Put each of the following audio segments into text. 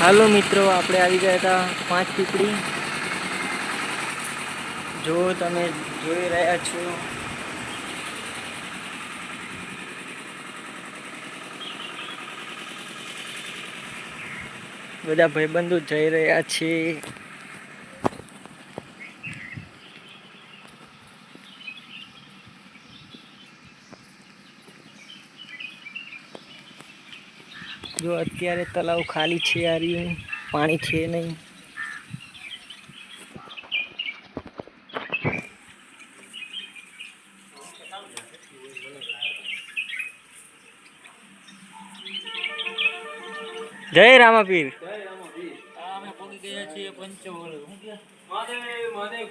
હાલો મિત્રો, આપણે આવી ગયા હતા પાંચ પીપળી. જો તમે જોઈ રહ્યા છો. બધા ભાઈબંધો જઈ રહ્યા છે. જો અત્યારે તલાવ ખાલી છે આ રહ્યું પાણી છે નહીં. જય રામાપીર. મહાદેવ મહાદેવ.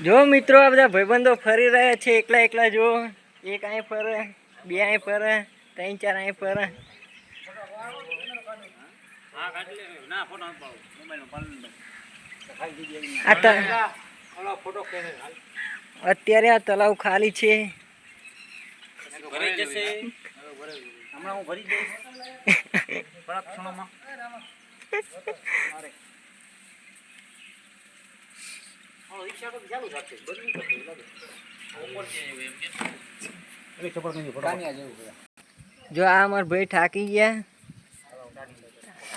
જો મિત્રો આ બધા ભાઈબંધો ફરી રહ્યા છે. એકલા એકલા જો એક અહીં ફરે બે અહીં ફરે ત્રણ ચાર અહીં ફરે. અત્યારે આ તલાવ ખાલી છે. હમણાં હું ભરી જઈશ રિક્ષા તો ચાલુ રાખશે બંધ લાગે જો આ અમાર ભાઈ થાકી ગયા.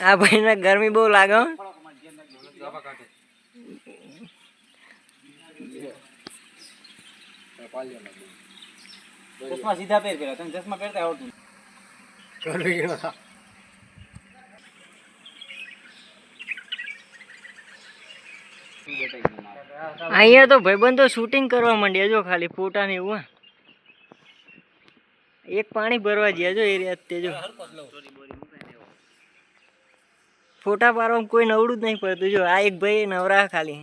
આ ભાઈને ગરમી બહુ લાગે ચશ્મા સીધા પહેર પેલા તને ચશ્મા પહેરતા આવડતું અહીંયા તો ભાઈબંધો શૂટિંગ કરવા માંડ્યા જો ખાલી ફોટા ને એવું હે. એક પાણી ભરવા ગયા જો એરિયા તે જો. ફોટા પાડવામાં કોઈ નવડું જ નહીં પડતું જો. આ એક ભાઈ નવરા ખાલી.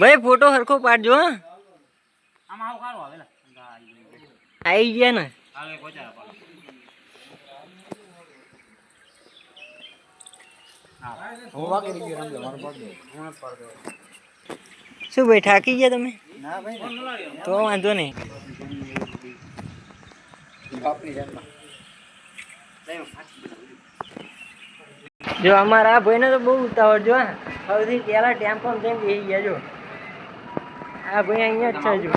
ભાઈ ફોટો સરખો પાડજો હા. આવી ગયા ને. શું ભાઈ, થાકી ગયા તમે? તો વાંધો નહીં. જો અમારા ભાઈને તો બહુ ઉતાવળ જો. સૌથી પહેલા ટેમ્પો જઈને બેસી ગયા, જો. આ ભાઈ અહીંયા જ છે, જો.